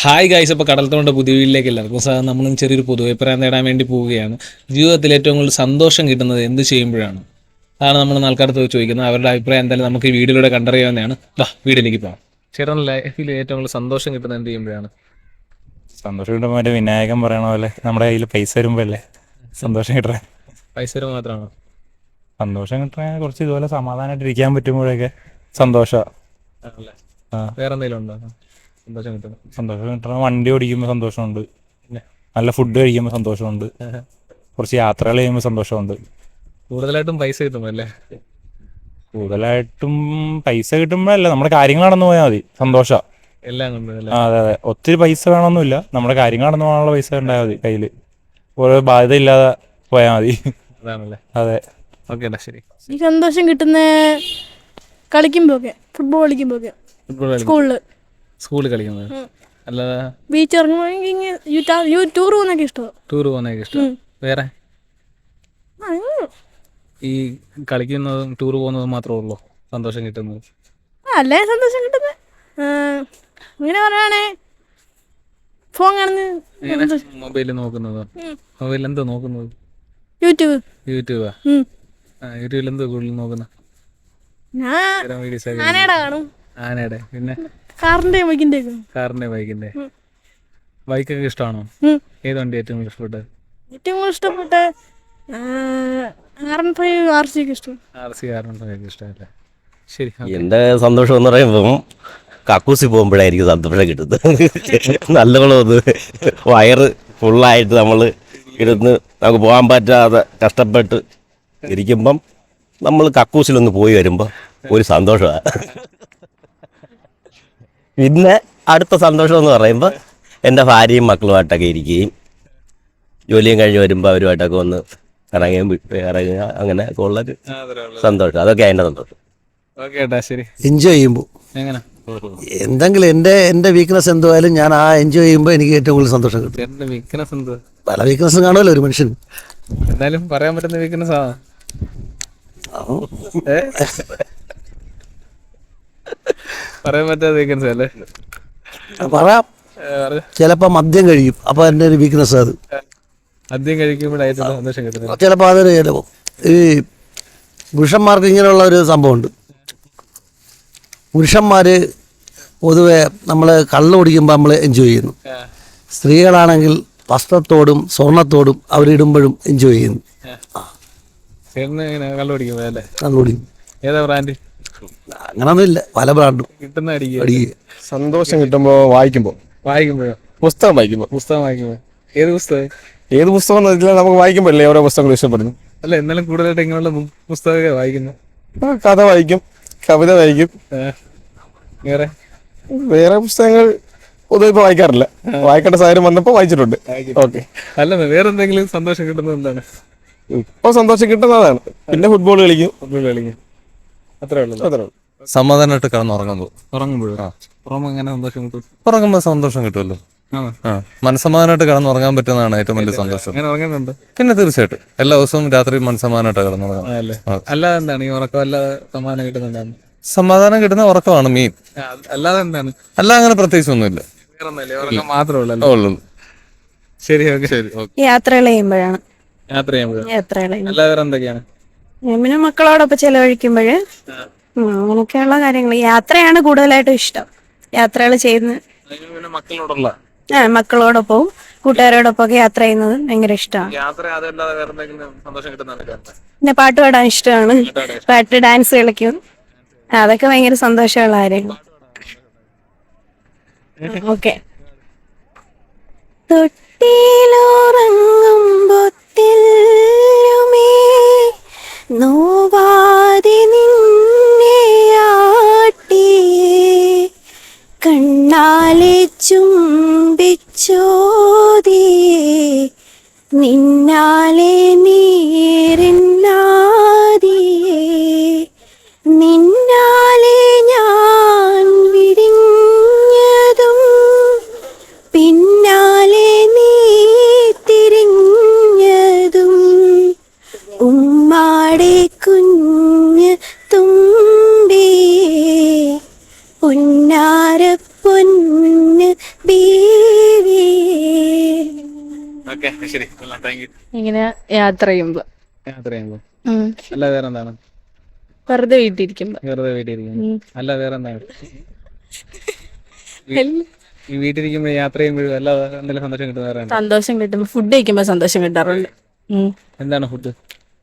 Hi guys അപ്പോൾ കടൽത്തോണ്ട പുതിയ വീട്ടിലേക്ക് എല്ലാവർക്കും സാർ നമ്മളും ചെറിയൊരു പൊതുവഭിപ്രായം നേടാൻ വേണ്ടി പോവുകയാണ്. ജീവിതത്തിൽ ഏറ്റവും കൂടുതൽ സന്തോഷം കിട്ടുന്നത് എന്ത് ചെയ്യുമ്പോഴാണ്? അതാണ് നമ്മൾ പോയി ചോദിക്കുന്നത്. അവരുടെ അഭിപ്രായം എന്തായാലും നമുക്ക് ഈ വീഡിയോയിലൂടെ കണ്ടറിയാവുന്നതാണ്. വാ വീട്ടിലേക്ക് പോകാം ചേട്ടൻ ലൈഫിൽ ഏറ്റവും കൂടുതൽ സന്തോഷം കിട്ടുന്നത് എന്ത് ചെയ്യുമ്പോഴാണ്? സന്തോഷം കിട്ടുമ്പോൾ മറ്റേ വിനായകൻ പറയണ പോലെ നമ്മുടെ കയ്യിൽ പൈസ വരുമ്പോൾ അല്ലേ സന്തോഷം കിട്ടണേ. പൈസ വരുമ്പോൾ മാത്രമാണോ? സന്തോഷം കിട്ടണേ കുറച്ച് ഇതുപോലെ സമാധാനമായിട്ട് ഇരിക്കാൻ പറ്റുമ്പോഴൊക്കെ സന്തോഷമാണ് ആണല്ലേ? വേറെ എന്തെങ്കിലും ഉണ്ടോ? സന്തോഷം കിട്ടണം സന്തോഷം കിട്ടണം വണ്ടി ഓടിക്കുമ്പോൾ സന്തോഷമുണ്ട്. നല്ല ഫുഡ് കഴിക്കുമ്പോൾ സന്തോഷമുണ്ട്. കുറച്ച് യാത്രകൾ ചെയ്യുമ്പോൾ സന്തോഷമുണ്ട്. കൂടുതലായിട്ടും പൈസ കിട്ടുമല്ലേ അല്ലേ? കൂടുതലായിട്ടും പൈസ കിട്ടുമ്പോഴല്ല നമ്മുടെ കാര്യങ്ങൾ നടന്നു പോയാൽ മതി. സന്തോഷ. എല്ലാം കൊണ്ട് അതെ അതെ. ഒത്തിരി പൈസ വേണമെന്നില്ല നമ്മുടെ കാര്യങ്ങൾ നടന്നു പോകാനുള്ള പൈസ ഉണ്ടായാൽ മതി കയ്യിൽ ഓരോ ബാധ്യത ഇല്ലാതെ പോയാൽ മതി. അതെ. ഓക്കെ ശരി. ഈ സന്തോഷം കിട്ടുന്ന കളിക്കുമ്പോഴൊക്കെ ഫുട്ബോൾ കളിക്കുമ്പോ ഫുട്ബോൾ കളി സ്കൂളിൽ സ്കൂളിൽ കളിക്കുന്നത്. അല്ലാതെ ബീച്ച് ഇറങ്ങുമ്പോഴെങ്കിൽ യൂ ടൂർ പോകുന്നൊക്കെ ഇഷ്ടമാണ്. ടൂർ പോകുന്നതൊക്കെ ഇഷ്ടം. വേറെ? ഈ കളിക്കുന്നതും ടൂർ പോകുന്നതും മാത്രമേ ഉള്ളൂ? സന്തോഷം കിട്ടുന്നത്. അല്ലേ സന്തോഷം കിട്ടുന്നത്? ഇങ്ങനെ പറയുകയാണെ ഫോൺ മൊബൈലിൽ നോക്കുന്നത്. മൊബൈലിൽ എന്താ നോക്കുന്നത്? യൂട്യൂബ്. യൂട്യൂബാ? യൂട്യൂബിൽ എന്താ കൂടുതൽ നോക്കുന്നത്? ആനയുടെ കാണും. ആനയുടെ. പിന്നെ? കാറിന്റെ ബൈക്കിന്റെ കാറിന്റെ ബൈക്കിന്റെ. ബൈക്കൊക്കെ ഇഷ്ടമാണോ? ഏത് വണ്ടി ഏറ്റവും ഇഷ്ടപ്പെട്ട ഇഷ്ടപ്പെട്ടത്? ഏറ്റവും കൂടുതൽ ഇഷ്ടപ്പെട്ട R N five R C ഇഷ്ടം. ആർ സി കാറിനൊക്കെ ഇഷ്ടമല്ലേ? ശരി okay. എന്റെ സന്തോഷം എന്ന് പറയുമ്പം കക്കൂസി പോകുമ്പോഴായിരിക്കും സന്തോഷം കിട്ടുന്നത്. നല്ലോണം ഒന്ന് വയറ് ഫുള്ളായിട്ട് നമ്മൾ ഇരുന്ന് നമുക്ക് പോകാൻ പറ്റാതെ കഷ്ടപ്പെട്ട് ഇരിക്കുമ്പം നമ്മൾ കക്കൂസിലൊന്ന് പോയി വരുമ്പോൾ ഒരു സന്തോഷമാണ് പിന്നെ അടുത്ത സന്തോഷം എന്ന് പറയുമ്പോൾ എന്റെ ഭാര്യയും മക്കളുമായിട്ടൊക്കെ ഇരിക്കുകയും ജോലിയും കഴിഞ്ഞ് വരുമ്പോൾ അവരുമായിട്ടൊക്കെ ഒന്ന് ഇറങ്ങുകയും ഇറങ്ങുക അങ്ങനെ ഒക്കെ ഉള്ളൊരു. സന്തോഷം. അതൊക്കെ അതിന്റെ സന്തോഷം. ശരി. എൻജോയ് ചെയ്യുമ്പോൾ എങ്ങനെ? എന്തെങ്കിലും എന്റെ എന്റെ വീക്ക്നെസ് എന്തുവായാലും ഞാൻ ആ എൻജോയ് ചെയ്യുമ്പോൾ എനിക്ക് ഏറ്റവും കൂടുതൽ സന്തോഷം കിട്ടും. വീക്ക്നെസ് എന്ത്? പല വീക്ക്നെസ്സും കാണുമല്ലോ ഒരു മനുഷ്യൻ. എന്തായാലും പറയാൻ പറ്റുന്ന വീക്ക്നെസ് ആണ്? പറയാൻ പറ്റാത്ത അല്ലേ? പറയാം. ചിലപ്പോൾ മദ്യം കഴിയും. അപ്പോൾ എന്റെ ഒരു വീക്ക്നെസ് അത്. മദ്യം കിട്ടുന്നത്. ചിലപ്പോൾ അതൊരു ചിലപ്പോൾ ഈ പുരുഷന്മാർക്ക് ഇങ്ങനെയുള്ള ഒരു സംഭവമുണ്ട്. പുരുഷന്മാര് പൊതുവെ നമ്മൾ കള്ള് കുടിക്കുമ്പോൾ നമ്മൾ എൻജോയ് ചെയ്യുന്നു. സ്ത്രീകളാണെങ്കിൽ വസ്ത്രത്തോടും സ്വർണത്തോടും അവരിടുമ്പോഴും എൻജോയ് ചെയ്യുന്നു. കള്ളു അല്ലേ? കള്ള് കുടിക്കും. ഏതാ ബ്രാൻഡ് അങ്ങനൊന്നുമില്ല. പല ബ്രാൻഡും. കിട്ടുന്ന അടിക്കുക അടിക്കുക സന്തോഷം കിട്ടുമ്പോ വായിക്കുമ്പോ. വായിക്കുമ്പോഴോ? പുസ്തകം വായിക്കുമ്പോ. പുസ്തകം വായിക്കുമ്പോ. ഏത് പുസ്തകം? ഏത് പുസ്തകം നമുക്ക് വായിക്കുമ്പോഴല്ലേ ഓരോ പുസ്തകങ്ങൾ ഇഷ്ടപ്പെടുന്നു. അല്ല എന്നാലും കൂടുതലായിട്ട് ഇങ്ങനെയുള്ള പുസ്തകമൊക്കെ വായിക്കുന്നു. ആ, കഥ വായിക്കും. കവിത വായിക്കും. വേറെ? വേറെ പുസ്തകങ്ങൾ പൊതുവെ ഇപ്പൊ വായിക്കാറില്ല. വായിക്കേണ്ട സാഹചര്യം വന്നപ്പോ വായിച്ചിട്ടുണ്ട്. ഓക്കെ. അല്ല വേറെ എന്തെങ്കിലും സന്തോഷം കിട്ടുന്നത് എന്താണ്? ഇപ്പൊ സന്തോഷം കിട്ടുന്നതാണ്. പിന്നെ ഫുട്ബോൾ കളിക്കും. ഫുട്ബോൾ കളിക്കും. അത്രേ ഉള്ളൂ. അത്രേ ഉള്ളൂ. സമാധാനമായിട്ട് കിടന്നുറങ്ങുമ്പോൾ ഉറങ്ങുമ്പോഴോ? ഉറങ്ങുമ്പോ എങ്ങനെ സന്തോഷം കിട്ടും? ഉറങ്ങുമ്പോൾ സന്തോഷം കിട്ടുമല്ലോ. മനസ്സമാധാനമായിട്ട് കിടന്നുറങ്ങാൻ പറ്റുന്നതാണ് ഏറ്റവും വലിയ സന്തോഷം. പിന്നെ തീർച്ചയായിട്ടും. എല്ലാ ദിവസവും രാത്രി മനസ്സമാധാനമായിട്ട് കിടന്നുറങ്ങാം അല്ലേ? അല്ലാതെ എന്താണ്? ഈ ഉറക്കം അല്ലാതെ സമ്മാനം കിട്ടുന്നുണ്ടാണ് സമാധാനം കിട്ടുന്ന ഉറക്കമാണ് മീൻ അല്ലാതെ എന്താണ്? അല്ല അങ്ങനെ പ്രത്യേകിച്ച് ഒന്നുമില്ല യാത്ര മാത്രമേ ശരി ഓക്കെ. ശരി യാത്രകൾ ചെയ്യുമ്പോഴാണ്. യാത്ര ചെയ്യുമ്പോഴാണ് യാത്രകൾ അല്ലാതെ വേറെ എന്തൊക്കെയാണ് പിന്നെ മക്കളോടൊപ്പം ചെലവഴിക്കുമ്പോഴ് അങ്ങനെയൊക്കെയുള്ള കാര്യങ്ങൾ യാത്രയാണ് കൂടുതലായിട്ടും ഇഷ്ടം. യാത്രകൾ ചെയ്യുന്ന അതിന് പിന്നെ മക്കളോടുള്ള. ആ മക്കളോടൊപ്പവും കൂട്ടുകാരോടൊപ്പം ഒക്കെ യാത്ര ചെയ്യുന്നത് ഭയങ്കര ഇഷ്ടമാണ്. പിന്നെ പാട്ട് പാടാൻ ഇഷ്ടമാണ്. പാട്ട് ഡാൻസ് കളിക്കും. അതൊക്കെ ഭയങ്കര സന്തോഷമുള്ള കാര്യങ്ങൾ ഓക്കെ. തൊട്ടിലുറങ്ങുമ്പൊത്തില്ലുമേ നോവാതെ ആട്ടി കണ്ണാലെ ചുംബിച്ചോതിയേ. നിന്നാലെ നീരിന്നാദിയേ യാത്ര ചെയ്യുമ്പോ. യാത്ര അല്ല വേറെ എന്താണ് വെറുതെ വീട്ടിരിക്കുമ്പോ. വെറുതെ വീട്ടിരിക്കുമ്പോ അല്ല വേറെ എന്താണ് ഈ വീട്ടിലിരിക്കുമ്പോൾ യാത്ര ചെയ്യുമ്പോഴും അല്ലാതെ എന്തെങ്കിലും സന്തോഷം കിട്ടുന്ന സന്തോഷം കിട്ടുമ്പോ ഫുഡ് കഴിക്കുമ്പോ സന്തോഷം കിട്ടാറുണ്ട്. എന്താണ് ഫുഡ്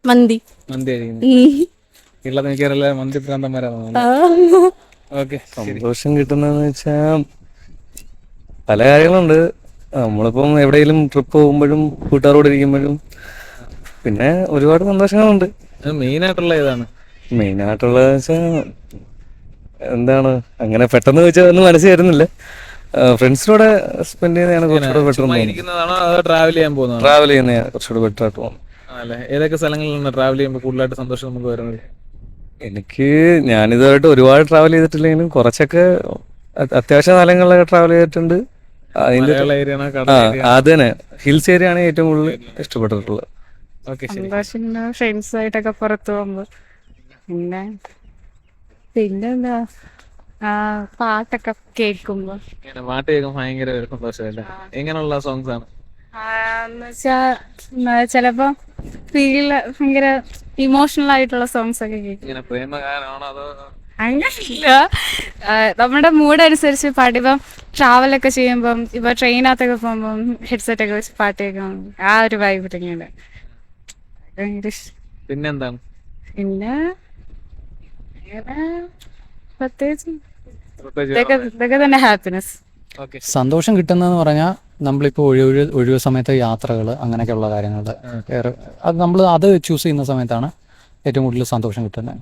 മന്തി. മന്തി കഴിക്കുന്നത് കേരളത്തിൽ മിക്കവാറും മന്തി പ്രാന്തന്മാരാണ് ഓക്കെ സന്തോഷം കിട്ടുന്നതെന്ന് വെച്ചാൽ പല കാര്യങ്ങളുണ്ട്. നമ്മളിപ്പം എവിടെയെങ്കിലും ട്രിപ്പ് പോകുമ്പോഴും കൂട്ടുകാരോട് ഇരിക്കുമ്പോഴും പിന്നെ ഒരുപാട് സന്തോഷങ്ങളുണ്ട്. മെയിൻ ആയിട്ടുള്ള ഏതാണ്? മെയിനായിട്ടുള്ളത് വെച്ചാൽ എന്താണ് അങ്ങനെ പെട്ടെന്ന് ചോദിച്ചാൽ ഒന്നും മനസ്സിൽ വരുന്നില്ല. ഫ്രണ്ട്സിനോടെ സ്പെൻഡ് ചെയ്യുന്നതാണ് കുറച്ചുകൂടെ ബെറ്റർ ട്രാവൽ ചെയ്യാൻ പോകുന്നത് ട്രാവൽ ചെയ്യുന്ന കുറച്ചുകൂടെ ബെറ്റർ ആയിട്ട് പോകുന്നത് ഏതൊക്കെ സ്ഥലങ്ങളിലാണ് ട്രാവൽ ചെയ്യുമ്പോൾ കൂടുതലായിട്ട് സന്തോഷം നമുക്ക് വരുന്നത്? എനിക്ക് ഞാനിതുമായിട്ട് ഒരുപാട് ട്രാവൽ ചെയ്തിട്ടില്ലെങ്കിലും കുറച്ചൊക്കെ അത്യാവശ്യ സ്ഥലങ്ങളിലൊക്കെ ട്രാവൽ ചെയ്തിട്ടുണ്ട്. അതിന്റെ അത് തന്നെ. ഹിൽസ് ഏരിയ ആണ് ഏറ്റവും കൂടുതൽ ഇഷ്ടപ്പെട്ടിട്ടുള്ളത്. ഓക്കെ ശരി. സന്തോഷം ഫ്രണ്ട്സ് ആയിട്ടൊക്കെ പുറത്തു പോകുമ്പോ. പിന്നെ പിന്നെന്താ? ആ പാട്ടൊക്കെ കേൾക്കുമ്പോ. ഇങ്ങനെ പാട്ട് കേൾക്കുമ്പോൾ ഭയങ്കര ഒരു സന്തോഷമല്ലേ എങ്ങനെയുള്ള സോങ്സ് ആണ്? എന്നുവെച്ചാ ചിലപ്പോ ഫീൽ ഭയങ്കര ഇമോഷണൽ ആയിട്ടുള്ള സോങ്സ് ഒക്കെ കേൾക്കും. ഇങ്ങനെ പ്രേമഗാനമാണോ അതോ? അങ്ങനെയില്ല ആ, നമ്മുടെ മൂഡ് അനുസരിച്ച് പാട്ട് ഇപ്പം ട്രാവലൊക്കെ ചെയ്യുമ്പം ഇപ്പൊ ട്രെയിനകത്തൊക്കെ പോകുമ്പം ഹെഡ്സെറ്റ് ഒക്കെ വെച്ച് പാട്ട് കേൾക്കാം ആ ഒരു വൈബ് ഇങ്ങനെ പിന്നെന്താണ് പിന്നെ പ്രത്യേകിച്ച് ഹാപ്പിനെസ് സന്തോഷം കിട്ടുന്നതെന്ന് പറഞ്ഞാൽ നമ്മളിപ്പോൾ ഒഴിവ് ഒഴിവ് സമയത്ത് യാത്രകൾ അങ്ങനെയൊക്കെയുള്ള കാര്യങ്ങൾ അത് നമ്മൾ അത് ചൂസ് ചെയ്യുന്ന സമയത്താണ് ഏറ്റവും കൂടുതൽ സന്തോഷം കിട്ടുന്നത്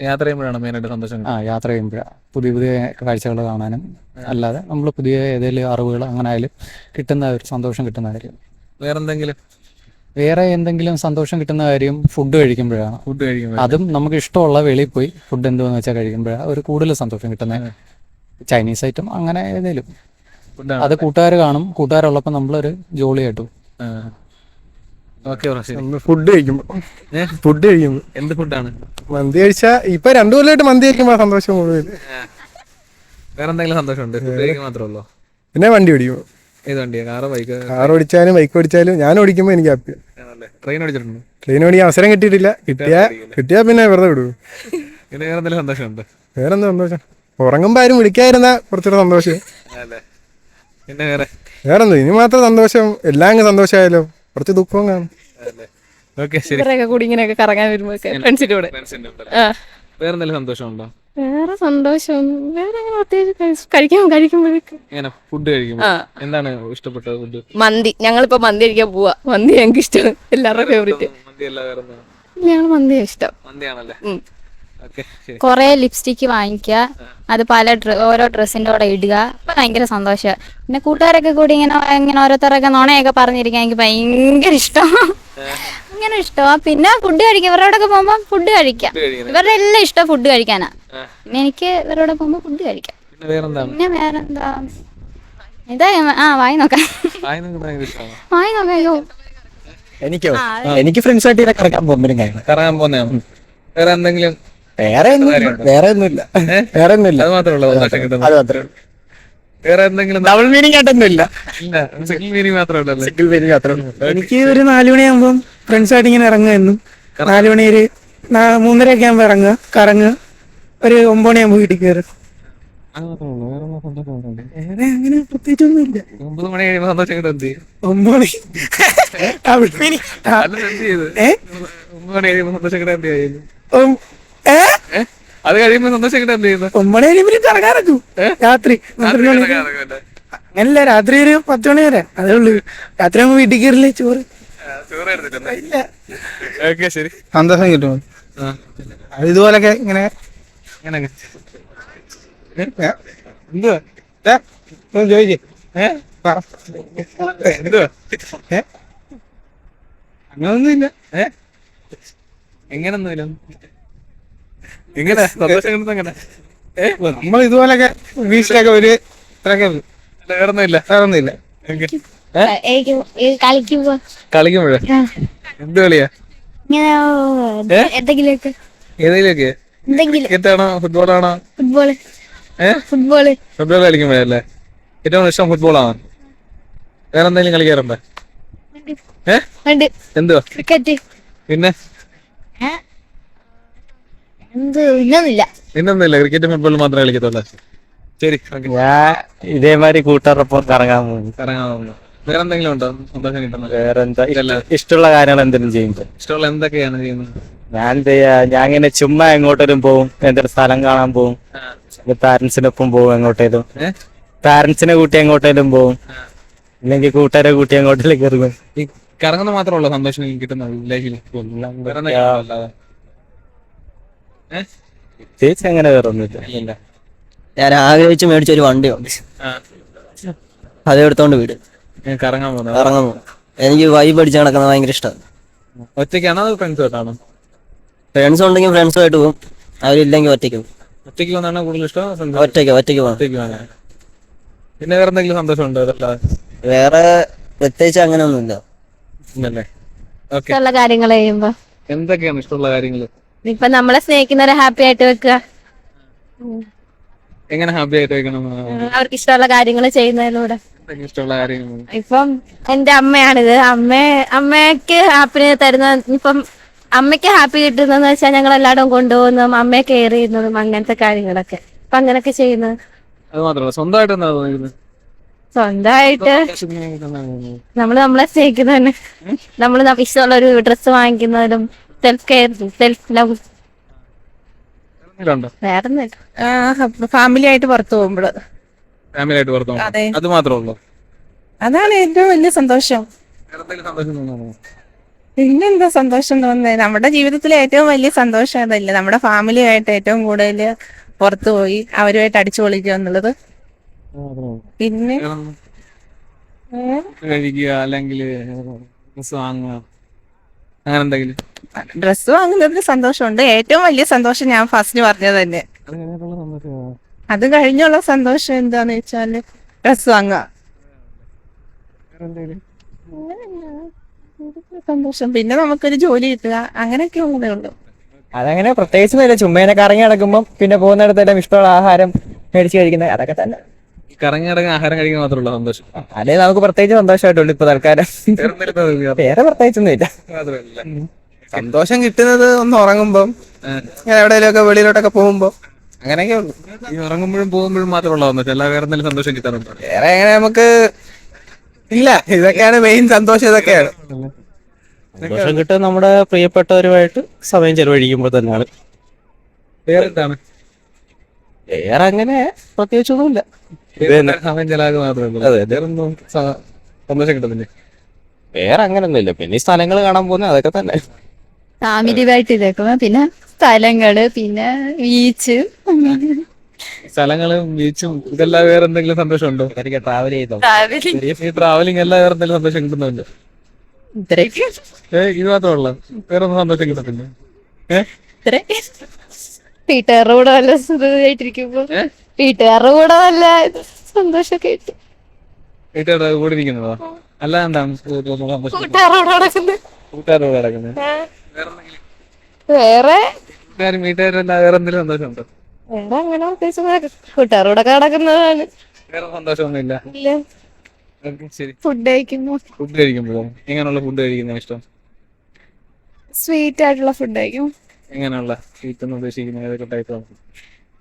യാത്ര ചെയ്യുമ്പോഴാണ് മെയിനായിട്ട് സന്തോഷം ആ യാത്ര ചെയ്യുമ്പോഴാണ് പുതിയ പുതിയ കാഴ്ചകൾ കാണാനും അല്ലാതെ നമ്മൾ പുതിയ ഏതെങ്കിലും അറിവുകൾ അങ്ങനെ ആയാലും കിട്ടുന്ന ഒരു സന്തോഷം കിട്ടുന്ന കാര്യം. വേറെ എന്തെങ്കിലും സന്തോഷം കിട്ടുന്ന കാര്യം ഫുഡ് കഴിക്കുമ്പോഴാണ്. ഫുഡ് കഴിക്കുമ്പോൾ അതും നമുക്ക് ഇഷ്ടമുള്ള വെളിയിൽ പോയി ഫുഡ് എന്തുവാന്ന് വെച്ചാൽ കഴിക്കുമ്പോഴാണ് ഒരു കൂടുതൽ സന്തോഷം കിട്ടുന്നത് ചൈനീസ് ഐറ്റം അങ്ങനെ ഏതെങ്കിലും അത് കൂട്ടുകാർ കാണും. കൂട്ടുകാരുള്ളപ്പോൾ നമ്മളൊരു ജോളിയായിട്ടു ഫുഡ് കഴിക്കുമ്പോൾ? ഫുഡ് കഴിക്കുമ്പോ. എന്ത് ഫുഡാണ് മന്തി കഴിച്ചാ ഇപ്പൊ രണ്ടു കൊല്ലമായിട്ട് മന്തി കഴിക്കുമ്പോ സന്തോഷം കൂടുതൽ വേറെ എന്തെങ്കിലും സന്തോഷമുണ്ട്? ഫുഡ് കഴിക്കാൻ മാത്രമേ പിന്നെ വണ്ടി ഓടിക്കുമ്പോ ഏത് വണ്ടിയാ? കാറോ ബൈക്ക് കാർ ഓടിച്ചാലും ബൈക്ക് ഓടിച്ചാലും ഞാൻ ഓടിക്കുമ്പോ എനിക്ക് ഹാപ്പി ട്രെയിൻ ഓടിച്ചിട്ടുണ്ട്? ട്രെയിൻ ഓടിക്കാൻ അവസരം കിട്ടിയിട്ടില്ല. കിട്ടിയാ കിട്ടിയാ പിന്നെ വെറുതെ വിടൂ. പിന്നെ വേറെ എന്തെങ്കിലും സന്തോഷമുണ്ട്? വേറെന്താ സന്തോഷം? ഉറങ്ങുമ്പോ ആരും വിളിക്കാതിരുന്ന കുറച്ചുകൂടെ സന്തോഷം. അല്ലേ പിന്നെ വേറെ? വേറെന്താ? ഇനി മാത്രം സന്തോഷം. എല്ലാം അങ്ങ് സന്തോഷമായാലോ കുറച്ച് ദുഃഖവും കാണും. ഓക്കെ ശരി. ഇവരൊക്കെ കൂടി ഇങ്ങനെയൊക്കെ കറങ്ങാൻ വരുമ്പോ ഫ്രണ്ട്സിന്റെ കൂടെ. വേറെന്തെങ്കിലും സന്തോഷമുണ്ടോ? വേറെ സന്തോഷം വേറെ അങ്ങനെ പ്രത്യേകിച്ച് കഴി- കഴിക്കാൻ കഴിക്കുമ്പോഴേക്ക്. ഇങ്ങനെ ഫുഡ് കഴിക്കുമ്പോൾ ആ. എന്താണ് ഇഷ്ടപ്പെട്ട ഫുഡ് മന്തി. ഞങ്ങളിപ്പോ മന്തി കഴിക്കാൻ പോവാ. മന്തി ഞങ്ങൾക്ക് ഇഷ്ടം. എല്ലാവരുടെ ഫേവറേറ്റ് മന്തി അല്ല വേറെ എന്താണ്? ഞങ്ങൾ മന്തി ഇഷ്ടം. മന്തിയാണല്ലേ? കുറെ ലിപ്സ്റ്റിക്ക് വാങ്ങിക്കുക അത് പല ഓരോ ഡ്രസ്സിന്റെ കൂടെ ഇടുക. അപ്പൊ ഭയങ്കര സന്തോഷമാണ് പിന്നെ കൂട്ടുകാരൊക്കെ കൂടി ഇങ്ങനെ ഇങ്ങനെ ഓരോരുത്തരൊക്കെ നോണയൊക്കെ പറഞ്ഞിരിക്കാൻ എനിക്ക് ഭയങ്കര ഇഷ്ടം. അങ്ങനെ ഇഷ്ടമാ പിന്നെ ഫുഡ് കഴിക്കാം. ഇവരോടൊക്കെ പോകുമ്പോൾ ഫുഡ് കഴിക്കാം. ഇവരുടെ എല്ലാം ഇഷ്ടം ഫുഡ് കഴിക്കാനാ. പിന്നെ എനിക്ക് ഇവരോടെ പോകുമ്പോൾ ഫുഡ് കഴിക്കാം. പിന്നെ വേറെന്താ? ഇതാ ആ വായി നോക്കാം. വായി നോക്കാം. എനിക്കോ? എനിക്ക് ഫ്രണ്ട്സായിട്ട് ഇങ്ങനെ കറക്കാൻ പോകുമ്പോഴും കറങ്ങാൻ പോകുന്ന വേറെ എന്തെങ്കിലും വേറെ ഒന്നും വേറെ ഒന്നുമില്ല വേറെ ഒന്നുമില്ല അത് മാത്രമേ ഉള്ളൂ. അത് മാത്രമേ ഉള്ളൂ. വേറെ എന്തെങ്കിലും ഡബിൾ മീനിങ് ആയിട്ടൊന്നുമില്ല. ഇല്ല സിംഗിൾ മീനിങ് മാത്രമേ ഉള്ളൂ സിംഗിൾ മീനിങ് മാത്രമേ ഉള്ളൂ. എനിക്ക് ഒരു നാലു മണിയാകുമ്പോൾ ഫ്രണ്ട്സായിട്ട് ഇങ്ങനെ ഇറങ്ങുമായിരുന്നു നാലു മണി ഒരു മൂന്നര ഒക്കെ ആകുമ്പോൾ ഇറങ്ങുക കറങ്ങുക. ഒരു ഒമ്പത് മണിയാകുമ്പോൾ വീട്ടിൽ കയറും വേറെ അങ്ങനെ ഒമ്പത് മണി കഴിയുമ്പോൾ സന്തോഷം കിട്ടും. എന്ത് ഒമ്പത് മണി. ഡബിൾ മീനിങ് അല്ല എന്ത് ഏ? ഒമ്പത് മണി കഴിയുമ്പോൾ സന്തോഷം കിട്ടാൻ എന്ത് ചെയ്യുന്നു ഏ? ഏ? അത് കഴിയുമ്പോ സന്തോഷം എന്ത് കഴിയുമ്പോൾ രാത്രി അങ്ങനല്ല രാത്രി ഒരു പത്ത് മണി വരെ. അതേ ഉള്ളൂ. രാത്രി നമ്മ വീട്ടിൽ കയറില്ലേ ചോറ്? ഓക്കെ ശരി. സന്തോഷം കിട്ടും. ഇതുപോലൊക്കെ ഇങ്ങനെ എന്തുവാ? ചോദിച്ചേ ഏ? പറ. എന്തുവാ? അങ്ങനൊന്നുമില്ല. ഏ? എങ്ങനൊന്നുമില്ല? എങ്ങനെ? സന്തോഷം അങ്ങനെ നമ്മൾ ഇതുപോലൊക്കെ വീട്ടിലൊക്കെ ഒരു ഇത്രയൊക്കെ ഉള്ളൂ. അല്ല, വേറൊന്നുമില്ല. വേറൊന്നുമില്ല. കളിക്കുമ്പോ. കളിക്കുമ്പോഴേ? എന്ത് കളിയാ? ഇങ്ങനെ ഏതെങ്കിലുമൊക്കെ? ക്രിക്കറ്റാണോ ഫുട്ബോൾ ഫുട്ബോൾ. ഫുട്ബോൾ കളിക്കുമ്പോഴല്ലേ? ഏറ്റവും കൂടുതൽ ഫുട്ബോൾ ഫുട്ബോളാണ്. വേറെ എന്തെങ്കിലും കളിക്കാറുണ്ടോ? എന്തുവാ? ക്രിക്കറ്റ്. പിന്നെ? ഇന്നൊന്നുമില്ല. ഇന്നൊന്നുമില്ല ക്രിക്കറ്റ് ഫുട്ബോൾ മാത്രമേ കളിക്കത്തുള്ളൂ. ശരി ഞാൻ ഇതേമാതിരി കൂട്ടുകാരൊപ്പം കറങ്ങാൻ പോകും കറങ്ങാൻ പോകുന്നു. വേറെ എന്തെങ്കിലും ഉണ്ടോ? സന്തോഷം കിട്ടുന്നത്. വേറെ എന്താ ഇഷ്ടമുള്ള കാര്യങ്ങൾ എന്തെങ്കിലും ചെയ്യുമ്പോൾ ഇഷ്ടമുള്ള എന്തൊക്കെയാണ് ചെയ്യുന്നത്? ഞാൻ എന്ത് ചെയ്യാ ഞാൻ ഇങ്ങനെ ചുമ്മാ എങ്ങോട്ടേലും പോകും എന്തൊരു സ്ഥലം കാണാൻ പോകും പാരന്റ്സിനൊപ്പം പോവും എങ്ങോട്ടേലും? പാരന്റ്സിനെ കൂട്ടി എങ്ങോട്ടേലും പോവും. ഇല്ലെങ്കിൽ കൂട്ടുകാരെ കൂട്ടി എങ്ങോട്ടേലും കയറും. കറങ്ങുന്ന മാത്രമേ ഉള്ളൂ സന്തോഷം കിട്ടുന്നത് ലൈഫിൽ പ്രത്യേകിച്ച് അങ്ങനെ വേറെ ഒന്നുമില്ല ഞാൻ ആഗ്രഹിച്ച് മേടിച്ച ഒരു വണ്ടിയുണ്ട് ഉണ്ട്. അത് എടുത്തോണ്ട് വീട്. കറങ്ങാൻ പോകുന്നത് ഇറങ്ങുന്നു എനിക്ക് വൈബ് അടിച്ച് നടക്കുന്നത് ഭയങ്കര ഇഷ്ടമാണ് ഒറ്റയ്ക്കാണോ അത് ഫ്രണ്ട്സുമായിട്ടാണോ ഫ്രണ്ട്സ് ഉണ്ടെങ്കിൽ ഫ്രണ്ട്സുമായിട്ട് പോകും അവരില്ലെങ്കിൽ ഒറ്റയ്ക്ക് പോകും ഒറ്റയ്ക്ക് പോകുന്നതാണോ കൂടുതൽ ഇഷ്ടം ഒറ്റയ്ക്ക് ഒറ്റയ്ക്ക് പോകണം ഒറ്റയ്ക്ക് പിന്നെ വേറെ എന്തെങ്കിലും സന്തോഷം ഉണ്ടോ അതല്ലാതെ? വേറെ പ്രത്യേകിച്ച് അങ്ങനെ ഒന്നുമില്ല ഓക്കെ ഇഷ്ടമുള്ള കാര്യങ്ങൾ ചെയ്യുമ്പോ. എന്തൊക്കെയാണ് ഇഷ്ടമുള്ള കാര്യങ്ങൾ ഇപ്പൊ നമ്മളെ സ്നേഹിക്കുന്നവരെ ഹാപ്പി ആയിട്ട് വെക്കുക. എങ്ങനെ ഹാപ്പി ആയിട്ട് വെക്കണം? അവർക്ക് ഇഷ്ടമുള്ള കാര്യങ്ങൾ ചെയ്യുന്നതിലൂടെ. ഇഷ്ടമുള്ള കാര്യങ്ങൾ. ഇപ്പം എന്റെ അമ്മയാണിത്. അമ്മ അമ്മയ്ക്ക് ഹാപ്പി തരുന്ന ഇപ്പം അമ്മയ്ക്ക് ഹാപ്പി കിട്ടുന്നതെന്ന് വെച്ചാൽ ഞങ്ങൾ എല്ലായിടവും കൊണ്ടുപോകുന്നതും അമ്മയെ കെയർ ചെയ്യുന്നതും അങ്ങനത്തെ കാര്യങ്ങളൊക്കെ. അപ്പൊ അങ്ങനൊക്കെ ചെയ്യുന്നത്. അത് മാത്രമല്ല സ്വന്തമായിട്ട് എന്താ സ്വന്തമായിട്ട് നമ്മൾ നമ്മളെ സ്നേഹിക്കുന്നതന്നെ നമ്മൾ ഇഷ്ടമുള്ള ഒരു ഡ്രസ്സ് വാങ്ങിക്കുന്നതിലും സെൽഫ് കെയർ സെൽഫ് ലവ് വേറെ ഫാമിലി ആയിട്ട് പുറത്തു പോകുമ്പോൾ ഫാമിലി ആയിട്ട് പുറത്തു? അതെ. മാത്രമേ ഉള്ളൂ അതാണ് ഏറ്റവും വലിയ സന്തോഷം. പിന്നെന്താ സന്തോഷം തോന്നുന്നത് നമ്മുടെ ജീവിതത്തിലെ ഏറ്റവും വലിയ സന്തോഷം അതല്ലേ. നമ്മുടെ ഫാമിലിയായിട്ട് ഏറ്റവും കൂടുതൽ പുറത്തു പോയി അവരുമായിട്ട് അടിച്ചു പൊളിക്കുക എന്നുള്ളത്. പിന്നെ? കഴിക്കുക അല്ലെങ്കിൽ അങ്ങനെ എന്തെങ്കിലും ഡ്രസ്സ് വാങ്ങുന്നതിന് സന്തോഷമുണ്ട്. ഏറ്റവും വലിയ സന്തോഷം ഞാൻ ഫസ്റ്റ് പറഞ്ഞത് തന്നെ. അത് കഴിഞ്ഞുള്ള സന്തോഷം എന്താന്ന് വെച്ചാൽ ഡ്രസ് വാങ്ങുക. സന്തോഷം. പിന്നെ നമുക്കൊരു ജോലി കിട്ടുക. അങ്ങനെയൊക്കെ ഉള്ളതേ ഉള്ളൂ. അതങ്ങനെ പ്രത്യേകിച്ച് ചുമ്മേനെ കറങ്ങി നടക്കുമ്പോൾ പിന്നെ പോകുന്നിടത്തെല്ലാം ഇഷ്ടമുള്ള ആഹാരം മേടിച്ചു കഴിക്കുന്നത്. അതൊക്കെ തന്നെ. കറങ്ങി ഇറങ്ങി ആഹാരം കഴിക്കാൻ മാത്രമുള്ള സന്തോഷം. അതെ നമുക്ക് പ്രത്യേകിച്ച് സന്തോഷമായിട്ടുള്ളൂ ഇപ്പൊ തൽക്കാലം. വേറെ പ്രത്യേകിച്ചൊന്നുമില്ല. സന്തോഷം കിട്ടുന്നത് ഒന്ന് ഉറങ്ങുമ്പം ഞാൻ എവിടെയെങ്കിലുമൊക്കെ വെളിയിലോട്ടൊക്കെ പോകുമ്പോ അങ്ങനെയൊക്കെ ഉള്ളൂ. ഈ ഉറങ്ങുമ്പോഴും പോകുമ്പോഴും മാത്രമുള്ള സന്തോഷം അല്ല വേറെ എന്തെങ്കിലും സന്തോഷം കിട്ടാറുണ്ടോ? വേറെ എങ്ങനെ നമുക്ക് ഇല്ല ഇതൊക്കെയാണ് മെയിൻ സന്തോഷം ഇതൊക്കെയാണ്. സന്തോഷം കിട്ടുക നമ്മുടെ പ്രിയപ്പെട്ടവരുമായിട്ട് സമയം ചെലവഴിക്കുമ്പോൾ തന്നെയാണ്. വേറെ അങ്ങനെ പ്രത്യേകിച്ചൊന്നുമില്ല. സമയം ചെലവാക്കുക മാത്രമേ അതെ. വേറെ ഒന്നും സന്തോഷം കിട്ടുന്നില്ലേ വേറെ അങ്ങനൊന്നുമില്ല. പിന്നെ ഈ സ്ഥലങ്ങൾ കാണാൻ പോകുന്നത് അതൊക്കെ തന്നെ. ഫാമിലിയായിട്ട് ഇതൊക്കെ പിന്നെ സ്ഥലങ്ങൾ പിന്നെ ബീച്ച്. സ്ഥലങ്ങളും ബീച്ചും ഇതെല്ലാം വേറെ എന്തെങ്കിലും സന്തോഷം ഉണ്ടോ ട്രാവൽ ചെയ്തോ? ഈ ട്രാവലിംഗ് എല്ലാം വേറെ എന്തെങ്കിലും സന്തോഷം കിട്ടുന്നുണ്ട്? ഇത്രയൊക്കെ. ഏ ഇത് മാത്രമല്ല വേറെ ഒന്നും സന്തോഷം കിട്ടത്തില്ല. ഏ? ഇത്ര കൂടെ നല്ല സുഖമായിട്ടിരിക്കുമ്പോ. വീട്ടുകാരുടെ കൂടെ നല്ല സന്തോഷമൊക്കെ കിട്ടും. വീട്ടുകാരുടെ കൂടെ ഇരിക്കുന്നതോ? അല്ല എന്താണ് കൂട്ടുകാരോട് നടക്കുന്നത്. കൂട്ടുകാരുടെ കൂടെ വേറെ? വേറെ വീട്ടുകാരെല്ലാം വേറെ എന്തെങ്കിലും അങ്ങനെ പ്രത്യേകിച്ച് കൂട്ടുകാരോടൊക്കെ നടക്കുന്നതാണ്. വേറെ ഫുഡ് എങ്ങനെയുള്ള ഫുഡ് കഴിക്കുന്ന ഇഷ്ടം? സ്വീറ്റ് ആയിട്ടുള്ള ഫുഡ് കഴിക്കും. എങ്ങനെയുള്ള സ്വീറ്റ് എന്ന് ഏതൊക്കെ ടൈപ്പ്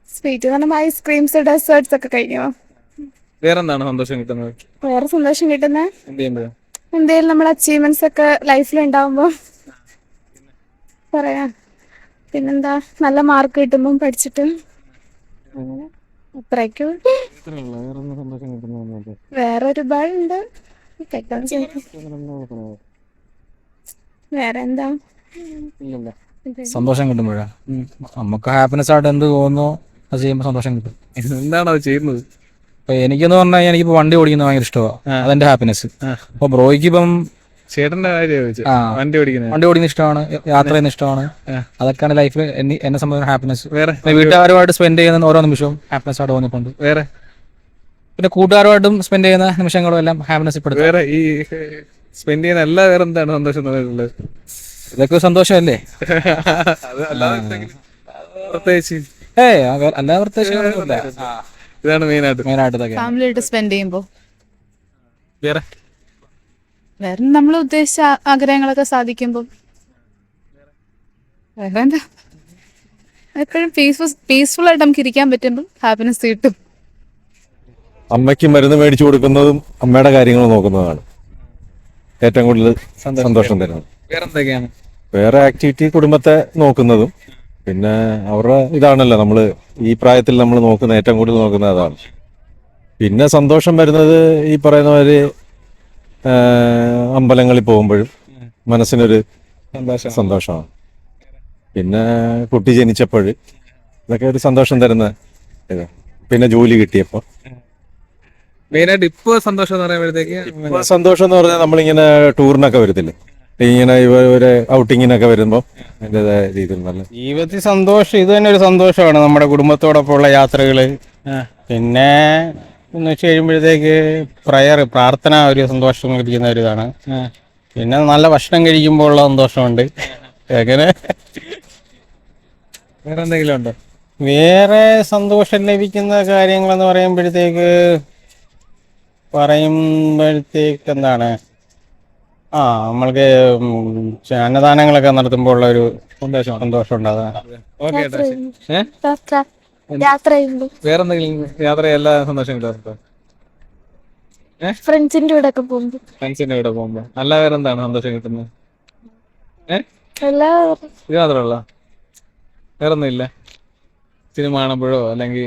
സ്വീറ്റ് എന്ന് പറയുമ്പോൾ ഐസ്ക്രീംസ് ഡെസേർട്സ് ഒക്കെ കഴിഞ്ഞോ. വേറെ എന്താണ് സന്തോഷം കിട്ടുന്നത്? വേറെ സന്തോഷം കിട്ടുന്ന? എന്ത് ചെയ്യുമ്പോഴോ? എന്തെങ്കിലും നമ്മൾ അച്ചീവ്മെന്റ്സ് ഒക്കെ ലൈഫിൽ ഉണ്ടാവുമ്പോൾ പറയാ. പിന്നെന്താ? നല്ല മാർക്ക് കിട്ടുമ്പോൾ പഠിച്ചിട്ട് അത്രയ്ക്കും സന്തോഷം കിട്ടുന്നൊന്നുമില്ല വേറെ ഒരുപാടുണ്ട് പെട്ടെന്ന് ചെയ്തു. വേറെ എന്താ സന്തോഷം കിട്ടുമ്പോഴാ? നമുക്ക് ഹാപ്പിനെസ് ആയിട്ട് എന്ത് തോന്നുന്നോ? അത് ചെയ്യുമ്പോൾ സന്തോഷം കിട്ടും. എന്താണ് അത് ചെയ്യുന്നത്? ഇപ്പൊ എനിക്കെന്ന് പറഞ്ഞാൽ എനിക്ക് വണ്ടി ഓടിക്കുന്നത് ഭയങ്കര ഇഷ്ടമാണ് അതെന്റെ ഹാപ്പിനെസ് അപ്പൊ ബ്രോയ്ക്ക് ഇപ്പം ചേട്ടന്റെ കാര്യം. വണ്ടി ഓടിക്കുന്നത്? വണ്ടി ഓടിക്കുന്ന ഇഷ്ടമാണ്. യാത്ര ചെയ്യുന്ന ഇഷ്ടമാണ്. അതൊക്കെയാണ് ലൈഫിൽ എന്നെ സംബന്ധിച്ച ഹാപ്പിനെസ് വേറെ? വീട്ടുകാരുമായിട്ട് സ്പെൻഡ് ചെയ്യുന്ന ഓരോ നിമിഷവും ഹാപ്പിനെസ് ആയിട്ട് തോന്നിയിട്ടുണ്ട്. വേറെ? പിന്നെ കൂട്ടുകാരുമായിട്ടും സ്പെൻഡ് ചെയ്യുന്ന നിമിഷങ്ങളും എല്ലാം ഹാപ്പിനെസ് ഇപ്പെടുത്തും. വേറെ ഈ സ്പെൻഡ് ചെയ്യുന്ന എല്ലാ വേറെ എന്താണ് സന്തോഷം ഇതൊക്കെ സന്തോഷമല്ലേ? പ്രത്യേകിച്ച് ഏയ് അല്ലാതെ ഇതാണ് മെയിൻ ആയിട്ട്. മെയിനായിട്ട് ഇതൊക്കെ. ഫാമിലി സ്പെൻഡ് ചെയ്യുമ്പോൾ വേറെ? വേറെ നമ്മൾ ഉദ്ദേശിച്ച ആഗ്രഹങ്ങളൊക്കെ സാധിക്കുമ്പോൾ വേറെ എന്താ? എപ്പോഴും പീസ്ഫുൾ പീസ്ഫുൾ ആയിട്ട് നമുക്ക് ഇരിക്കാൻ പറ്റുമ്പോൾ ഹാപ്പിനെസ് കിട്ടും. അമ്മയ്ക്ക് മരുന്ന് മേടിച്ചു കൊടുക്കുന്നതും അമ്മയുടെ കാര്യങ്ങൾ നോക്കുന്നതാണ്. ഏറ്റവും കൂടുതൽ സന്തോഷം. തരുന്നത്. വേറെ എന്തൊക്കെയാണ്? വേറെ ആക്ടിവിറ്റി കുടുംബത്തെ നോക്കുന്നതും പിന്നെ അവരുടെ ഇതാണല്ലോ നമ്മൾ ഈ പ്രായത്തിൽ നമ്മൾ നോക്കുന്ന ഏറ്റവും കൂടുതൽ നോക്കുന്ന അതാണ്. പിന്നെ സന്തോഷം വരുന്നത് ഈ പറയുന്ന മാതിരി അമ്പലങ്ങളിൽ പോകുമ്പോഴും മനസ്സിനൊരു സന്തോഷം സന്തോഷമാണ്. പിന്നെ കുട്ടി ജനിച്ചപ്പോൾ ഇതൊക്കെ ഒരു സന്തോഷം തരുന്ന ഇത്. പിന്നെ ജോലി കിട്ടിയപ്പോൾ മെയിനായിട്ട് ഇപ്പൊ സന്തോഷം എന്ന് പറയുമ്പോഴത്തേക്ക് സന്തോഷം എന്ന് പറഞ്ഞാൽ നമ്മളിങ്ങനെ ടൂറിനൊക്കെ വരത്തില്ലേ? ഇങ്ങനെ ഇവരെ ഔട്ടിങ്ങിനൊക്കെ വരുമ്പോൾ അതിന്റെതായ രീതിയിൽ നല്ല ജീവിതത്തിൽ സന്തോഷം ഇത് തന്നെ ഒരു സന്തോഷമാണ് നമ്മുടെ കുടുംബത്തോടൊപ്പമുള്ള യാത്രകൾ. പിന്നെ എന്ന് വെച്ച് കഴിയുമ്പോഴത്തേക്ക് പ്രയർ പ്രാർത്ഥന ഒരു സന്തോഷം ലഭിക്കുന്ന ഒരു ഇതാണ്. പിന്നെ നല്ല ഭക്ഷണം കഴിക്കുമ്പോൾ ഉള്ള സന്തോഷമുണ്ട്. അങ്ങനെ വേറെ എന്തെങ്കിലും ഉണ്ടോ? വേറെ സന്തോഷം ലഭിക്കുന്ന കാര്യങ്ങളെന്ന് പറയുമ്പോഴത്തേക്ക് പറയുമ്പോഴത്തേക്ക് എന്താണ്? ആ നമ്മൾക്ക് അന്നദാനങ്ങളൊക്കെ നടത്തുമ്പോൾ ഉള്ള ഒരു സന്തോഷം സന്തോഷം ശരി. ഏ? യാത്ര. എല്ലാ സന്തോഷം. ഫ്രണ്ട്സിന്റെ കൂടെ ഒക്കെ ഫ്രണ്ട്സിന്റെ കൂടെ പോകുമ്പോ. അല്ല വേറെ എന്താണ് സന്തോഷം കിട്ടുന്നത്? ഇത് മാത്രമല്ല. വേറെ ഒന്നും ഇല്ല സിനിമ കാണുമ്പോഴോ അല്ലെങ്കിൽ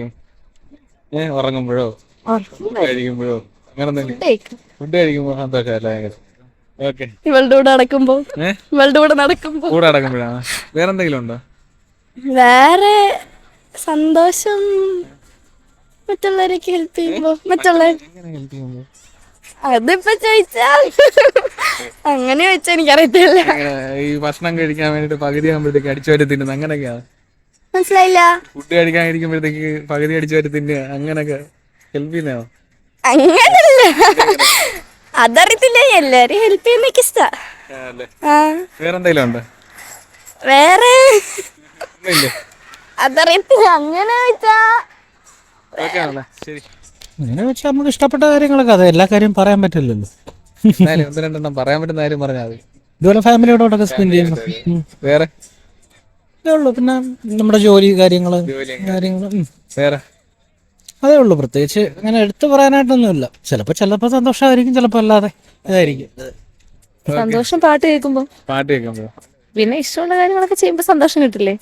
ഉറങ്ങുമ്പോഴോ ഫുഡ് കഴിക്കുമ്പോഴോ അങ്ങനെ എന്തെങ്കിലും ഫുഡ് കഴിക്കുമ്പോ സന്തോഷമല്ല? ഭയങ്കര ഇവളുടെ കൂടെ നടക്കുമ്പോ ഇവളുടെ കൂടെ നടക്കുമ്പോ. കൂടെ നടക്കുമ്പോഴാണ് വേറെ എന്തെങ്കിലും ഉണ്ടോ? വേറെ സന്തോഷം മറ്റുള്ളവരൊക്കെ ഹെൽപ്പ് ചെയ്യുമ്പോ ചെയ്യുമ്പോ? അതിപ്പോ ചോദിച്ചാ അങ്ങനെ ചോദിച്ചാ എനിക്കറിയത്തില്ല. ഈ ഭക്ഷണം കഴിക്കാൻ വേണ്ടി പകുതി ആകുമ്പോഴത്തേക്ക് അടിച്ചു വരെ തിന്നുന്നത് അങ്ങനെയൊക്കെയാണ് മനസ്സിലായില്ല. ഫുഡ് കഴിക്കാൻ ഇരിക്കുമ്പോഴത്തേക്ക് പകുതി അടിച്ചു വരെ തിന്നുക അങ്ങനെയൊക്കെ ഹെൽപ്പ് ചെയ്യുന്നോ അങ്ങനല്ല അതറിയത്തില്ല എല്ലാരും ഹെൽപ്പ് ചെയ്യുന്നൊക്കെ ഇഷ്ടാ അല്ലേ? ആ. വേറെ എന്തെങ്കിലും ഉണ്ടോ? വേറെ? ഒന്നുമില്ലേ? അതറിയത്തില്ല അങ്ങനെ വെച്ചാ ഓക്കെ ആണല്ലേ ശരി. അങ്ങനെ വെച്ചാൽ നമുക്ക് ഇഷ്ടപ്പെട്ട കാര്യങ്ങളൊക്കെ അതെ എല്ലാ കാര്യവും പറയാൻ പറ്റില്ലല്ലോ. ഒന്ന് രണ്ടെണ്ണം പറയാൻ പറ്റുന്ന കാര്യം പറഞ്ഞാൽ മതി. ഇതുപോലെ ഫാമിലിയോടൊക്കെ സ്പെൻഡ് ചെയ്യുന്നു വേറെ? ഇതേ ഉള്ളൂ പിന്നെ നമ്മുടെ ജോലി കാര്യങ്ങൾ കാര്യങ്ങൾ കാര്യങ്ങൾ വേറെ? അതേ ഉള്ളൂ. പ്രത്യേകിച്ച് അങ്ങനെ എടുത്തു പറയാനായിട്ടൊന്നുമില്ല. ചിലപ്പോൾ ചിലപ്പോൾ സന്തോഷമായിരിക്കും ചിലപ്പോൾ അല്ലാതെ ഇതായിരിക്കും. സന്തോഷം പാട്ട് കേൾക്കുമ്പോ. പാട്ട് കേൾക്കുമ്പോ. പിന്നെ ഇഷ്ടമുള്ള കാര്യങ്ങളൊക്കെ ചെയ്യുമ്പോ സന്തോഷം കിട്ടില്ലേ?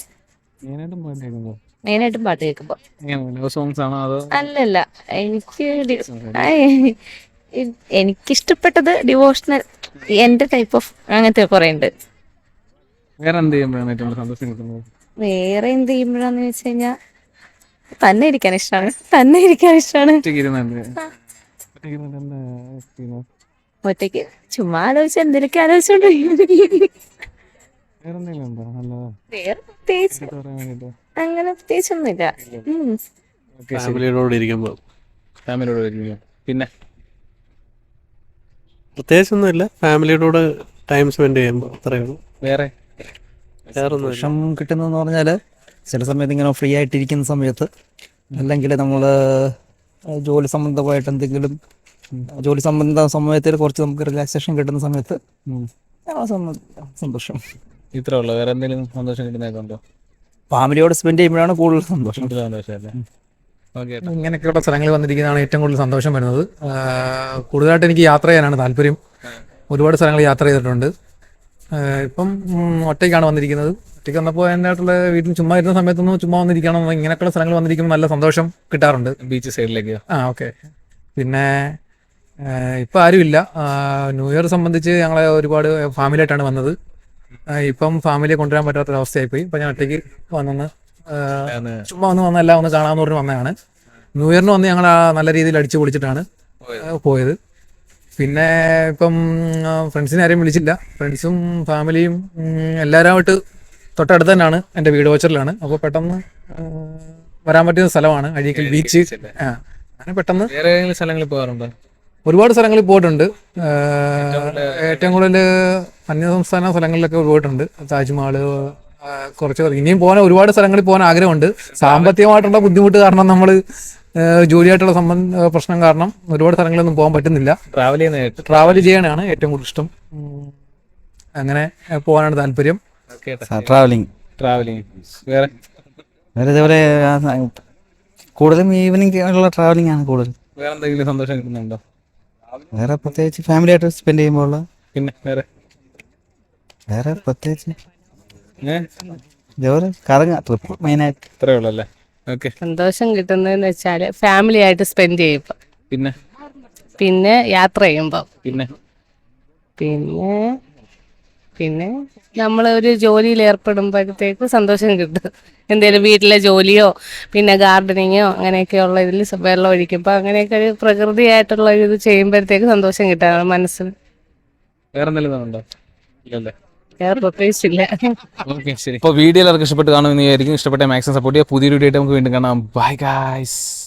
മെയിനായിട്ടും പാട്ട് കേൾക്കുമ്പോ. മെയിനായിട്ടും പാട്ട് കേൾക്കുമ്പോ. എങ്ങനെ ലവ് സോങ്സ് ആണോ അതോ? അല്ലല്ല. എനിക്ക് എനിക്ക് ഇഷ്ടപ്പെട്ടത് എനിക്കിഷ്ടപ്പെട്ടത് ഡിവോഷണൽ എന്റെ ടൈപ്പ് ഓഫ് അങ്ങനത്തെ കുറെ ഉണ്ട്. വേറെ എന്ത് ചെയ്യുമ്പോഴാണ് ഏറ്റവും കൂടുതൽ സന്തോഷം കിട്ടുന്നത്? വേറെ എന്ത് ചെയ്യുമ്പോഴാന്ന് വെച്ച് കഴിഞ്ഞാൽ തന്നെ ഇരിക്കാൻ ഇഷ്ടമാണ് തന്നെ ഇരിക്കാൻ ഇഷ്ടമാണ് ഒറ്റയ്ക്ക്? ചുമ്മാ ആലോചിച്ച് എന്തിനൊക്കെ ആലോചിച്ചോണ്ടിരിക്കും വേറെ പ്രത്യേകിച്ച് അങ്ങനെ പ്രത്യേകിച്ചൊന്നുമില്ല. ഫാമിലിയോട് ഇരിക്കുമ്പോൾ ഫാമിലിയോട് പിന്നെ? പ്രത്യേകിച്ചൊന്നുമില്ല. ഫാമിലിയോട് ടൈം സ്പെൻഡ് ചെയ്യുമ്പോൾ അത്രയുള്ളൂ വേറെ? വേറെ കിട്ടുന്നതെന്ന് പറഞ്ഞാൽ ചില സമയത്ത് ഇങ്ങനെ ഫ്രീ ആയിട്ടിരിക്കുന്ന സമയത്ത് അല്ലെങ്കിൽ നമ്മൾ ജോലി സംബന്ധമായിട്ട് എന്തെങ്കിലും ജോലി സംബന്ധ സമയത്തിൽ കുറച്ച് നമുക്ക് റിലാക്സേഷൻ കിട്ടുന്ന സമയത്ത് സന്തോഷം. ഇത്ര ഉള്ളൂ. വേറെ എന്തെങ്കിലും സന്തോഷം കിട്ടുന്നതൊക്കെ ഉണ്ടോ? ഫാമിലിയോട് സ്പെൻഡ് ചെയ്യുമ്പോഴാണ് കൂടുതൽ സന്തോഷം. ഓക്കെ ഇങ്ങനെയൊക്കെയുള്ള സ്ഥലങ്ങളിൽ വന്നിരിക്കുന്നതാണ് ഏറ്റവും കൂടുതൽ സന്തോഷം വരുന്നത്. കൂടുതലായിട്ട് എനിക്ക് യാത്ര ചെയ്യാനാണ് താല്പര്യം. ഒരുപാട് സ്ഥലങ്ങൾ യാത്ര ചെയ്തിട്ടുണ്ട്. ഇപ്പം ഒറ്റയ്ക്കാണ് വന്നിരിക്കുന്നത്. ഒറ്റയ്ക്ക് വന്നപ്പോൾ അതിനായിട്ടുള്ള വീട്ടിൽ ചുമ്മാ ഇരുന്ന സമയത്തൊന്നും ചുമ്മാ വന്നിരിക്കണം. ഇങ്ങനെയൊക്കെയുള്ള സ്ഥലങ്ങൾ വന്നിരിക്കുമ്പോൾ നല്ല സന്തോഷം കിട്ടാറുണ്ട്. ബീച്ച് സൈഡിലേക്ക്. ആ ഓക്കെ. പിന്നെ ഇപ്പം ആരുമില്ല. ന്യൂ ഇയർ സംബന്ധിച്ച് ഞങ്ങളെ ഒരുപാട് ഫാമിലിയായിട്ടാണ് വന്നത്. ഇപ്പം ഫാമിലിയെ കൊണ്ടുവരാൻ പറ്റാത്തൊരവസ്ഥയായിപ്പോയി. ഇപ്പം ഞാൻ ഒറ്റയ്ക്ക് വന്നൊന്ന് ചുമ്മാ ഒന്ന് വന്നല്ല ഒന്ന് കാണാമെന്ന് പറഞ്ഞ് വന്നതാണ്. ന്യൂ ഇയറിന് വന്ന് ഞങ്ങൾ നല്ല രീതിയിൽ അടിച്ചു പൊളിച്ചിട്ടാണ് പോയത്. പിന്നെ ഇപ്പം ഫ്രണ്ട്സിനെ ആരെയും വിളിച്ചില്ല. ഫ്രണ്ട്സും ഫാമിലിയും എല്ലാവരുമായിട്ട് തൊട്ടടുത്ത് തന്നെയാണ്. എന്റെ വീട് വോച്ചറിലാണ് അപ്പോൾ പെട്ടെന്ന് വരാൻ പറ്റുന്ന സ്ഥലമാണ്. അഴീക്കൽ ബീച്ച്. ആ അങ്ങനെ പെട്ടെന്ന് വേറെ ഏതെങ്കിലും സ്ഥലങ്ങളിൽ പോകാറുണ്ടോ? ഒരുപാട് സ്ഥലങ്ങളിൽ പോയിട്ടുണ്ട്. ഏറ്റവും കൂടുതൽ അന്യസംസ്ഥാന സ്ഥലങ്ങളിലൊക്കെ പോയിട്ടുണ്ട്. താജ്മഹൽ കുറച്ച് ഇനിയും പോകാൻ ഒരുപാട് സ്ഥലങ്ങളിൽ പോകാൻ ആഗ്രഹമുണ്ട്. സാമ്പത്തികമായിട്ടുള്ള ബുദ്ധിമുട്ട് കാരണം നമ്മൾ ജോലിയായിട്ടുള്ള സംബന്ധ പ്രശ്നം കാരണം ഒരുപാട് സ്ഥലങ്ങളിലൊന്നും പോകാൻ പറ്റുന്നില്ല. ട്രാവൽ ചെയ്യുന്ന ട്രാവൽ ചെയ്യാനാണ് ഏറ്റവും കൂടുതൽ ഇഷ്ടം. അങ്ങനെ പോകാനാണ് താല്പര്യം. ട്രാവലിംഗ് ട്രാവലിംഗ് വേറെ? വേറെ ഇതേപോലെ കൂടുതലും ഈവനിങ് ഉള്ള ട്രാവലിംഗ് ആണ് കൂടുതൽ വേറെ എന്തെങ്കിലും സന്തോഷം കിട്ടുന്നുണ്ടോ? വേറെ പ്രത്യേകിച്ച് ഫാമിലി ആയിട്ട് സ്പെൻഡ് ചെയ്യുമ്പോൾ പിന്നെ വേറെ? വേറെ പ്രത്യേകിച്ച് ഇതേപോലെ കറങ്ങുക ട്രിപ്പ് മെയിനായിട്ട് ഇത്രേ ഉള്ളല്ലേ? ഓക്കെ സന്തോഷം കിട്ടുന്നതെന്ന് വെച്ചാൽ ഫാമിലി ആയിട്ട് സ്പെൻഡ് ചെയ്യുമ്പോൾ പിന്നെ? പിന്നെ യാത്ര ചെയ്യുമ്പോ. പിന്നെ? പിന്നെ പിന്നെ നമ്മൾ ഒരു ജോലിയിൽ ഏർപ്പെടുമ്പോഴത്തേക്ക് സന്തോഷം കിട്ടും. എന്തേലും വീട്ടിലെ ജോലിയോ പിന്നെ ഗാർഡനിങ്ങോ അങ്ങനെയൊക്കെയുള്ള ഇതിൽ വെള്ളം ഒഴിക്കുമ്പോൾ അങ്ങനെയൊക്കെ ഒരു പ്രകൃതിയായിട്ടുള്ള ഒരു ഇത് ചെയ്യുമ്പോഴത്തേക്ക് സന്തോഷം കിട്ടാണ് മനസ്സിന് വേറെന്തെങ്കിലും ഉണ്ടോ? ഇല്ലല്ലേ? വേറെ ഓക്കെ ശരി. അപ്പോൾ വീഡിയോ എല്ലാവർക്കും ഇഷ്ടപ്പെട്ട് കാണുമെന്ന് വിചാരിക്കും ഇഷ്ടപ്പെട്ട മാക്സിമം സപ്പോർട്ട് ചെയ്യുക. പുതിയൊരു വീഡിയോ ആയിട്ട് നമുക്ക് വീണ്ടും കാണാം. Bye guys